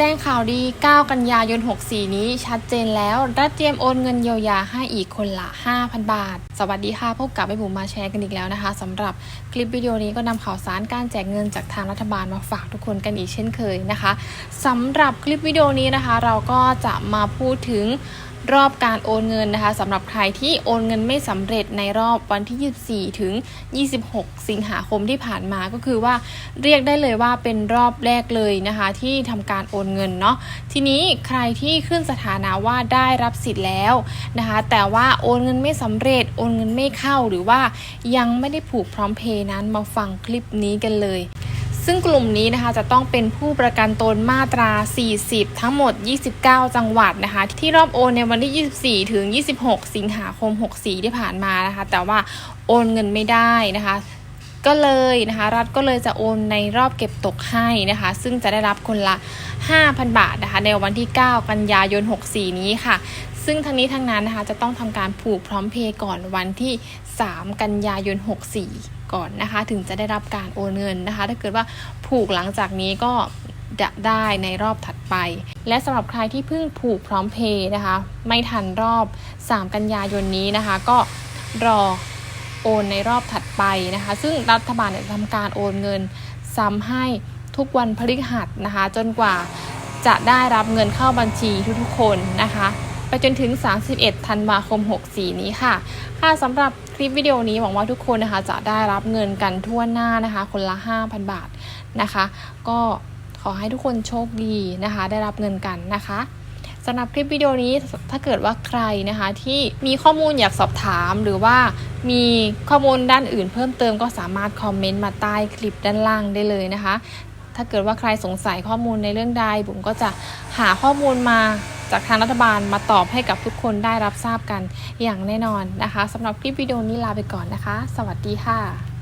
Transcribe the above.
แจ้งข่าวดี 9 กันยายน 64 นี้ชัดเจนแล้ว รัฐเตรียมโอนเงินเยียวยาให้อีกคนละ 5,000 บาท สวัสดีค่ะ พบกับไอ้บุ๋มมาแชร์กันอีกแล้วนะคะสำหรับคลิปวิดีโอนี้ก็นำข่าวสารการแจกเงินจากทางรัฐบาลมาฝากทุกคนกันอีกเช่นเคยนะคะสำหรับคลิปวิดีโอนี้นะคะ เราก็จะมาพูดถึง รอบการโอนเงินนะคะสำหรับใครที่โอนเงินไม่สำเร็จในรอบวันที่ 24 ถึง 26 สิงหาคมที่ผ่านมาก็คือว่าเรียกได้เลยว่าเป็นรอบแรกเลยนะคะที่ทำการโอนเงินเนาะทีนี้ใครที่ขึ้นสถานะว่าได้รับสิทธิ์แล้วนะคะแต่ว่าโอนเงินไม่สำเร็จโอนเงินไม่เข้าหรือว่ายังไม่ได้ผูกพร้อมเพย์นั้นมาฟังคลิปนี้กันเลย ซึ่งกลุ่มนี้นะคะจะต้องเป็นผู้ประกันตนมาตรา 40 ทั้งหมด 29 จังหวัดนะคะ ที่รอบโอนในวันที่ 24 ถึง 26 สิงหาคม 64 ที่ผ่านมานะคะ แต่ว่าโอนเงินไม่ได้นะคะ ก็เลยนะคะ รัฐก็เลยจะโอนในรอบเก็บตกให้นะคะ ซึ่งจะได้รับคนละ 5,000 บาทนะคะ ในวันที่ 9 กันยายน 64 นี้ค่ะ ซึ่งทั้งนี้ทั้งนั้นนะคะจะต้องทำการผูกพร้อมเพย์ก่อนวันที่ 3 กันยายน 64 ก่อนนะคะ ถึงจะได้รับการโอนเงินนะคะ ถ้าเกิดว่าผูกหลังจากนี้ก็จะได้ในรอบถัดไป และสำหรับใครที่เพิ่งผูกพร้อมเพย์นะคะ ไม่ทันรอบ 3 กันยายนนี้นะคะ ก็รอโอนในรอบถัดไปนะคะ ซึ่งรัฐบาลจะทำการโอนเงินซ้ำให้ทุกวันพฤหัสนะคะ จนกว่าจะได้รับเงินเข้าบัญชีทุกๆคนนะคะ จนถึง 31 ธันวาคม 64 นี้ค่ะ ค่ะสำหรับคลิปวิดีโอนี้หวังว่าทุกคนนะคะ จะได้รับเงินกันทั่วหน้านะคะ คนละ 5,000 บาทนะคะ ก็ขอให้ทุกคนโชคดีนะคะ ได้รับเงินกันนะคะสำหรับคลิปวิดีโอนี้ถ้าเกิดว่าใครนะคะที่มีข้อมูลอยากสอบถามหรือว่ามีข้อมูลด้านอื่นเพิ่มเติมก็สามารถคอมเมนต์มาใต้คลิปด้านล่างได้เลยนะคะ ถ้าเกิดว่าใครสงสัยข้อมูลในเรื่องใดบุ๋มก็จะหาข้อมูลมา จากทางรัฐบาลมาตอบให้กับทุกคนได้รับทราบกันอย่างแน่นอนนะคะสำหรับคลิปวิดีโอนี้ลาไปก่อนนะคะ สวัสดีค่ะ